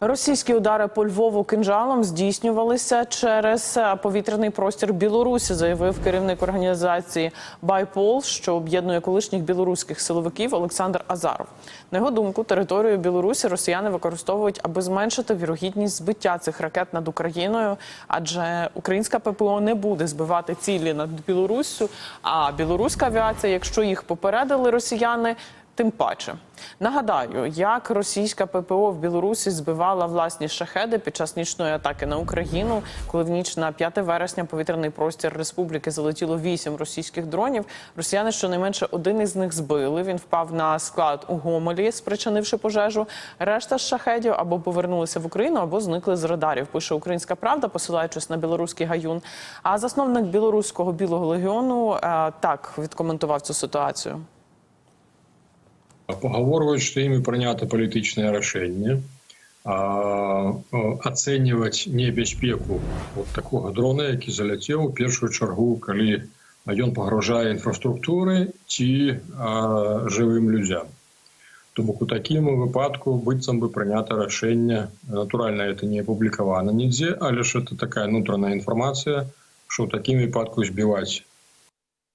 Російські удари по Львову кинжалом здійснювалися через е, повітряний простір Білорусі, заявив керівник організації Байпол, що об'єднує колишніх білоруських силовиків Олександр Азаров. На його думку, територію Білорусі росіяни використовують, аби зменшити вірогідність збиття цих ракет над Україною, адже українська ППО не буде збивати цілі над Білоруссю. А білоруська авіація, якщо їх попередили росіяни. Тим паче нагадаю, як російська ППО в Білорусі збивала власні шахеди під час нічної атаки на Україну, коли в ніч на 5 вересня повітряний простір республіки залетіло вісім російських дронів. Росіяни щонайменше один із них збили. Він впав на склад у Гомелі, спричинивши пожежу. Решта шахедів або повернулися в Україну, або зникли з радарів. Пише Українська Правда, посилаючись на білоруський гаюн. А засновник білоруського білого легіону е, так відкоментував цю ситуацію. Пагаворваюць што імі прынята палітычнае рашэнне ацэньваць небяспеку вот такога дрона які заляцеў у першую чаргу калі ён пагрожае інфраструктуры ці а, жывым людзям. То бок у такім выпадку быццам бы прынята рашэнне натуральна это не апублікавана нідзе але ж это такая нутраная інфармацыя што ў такім выпадку збіваць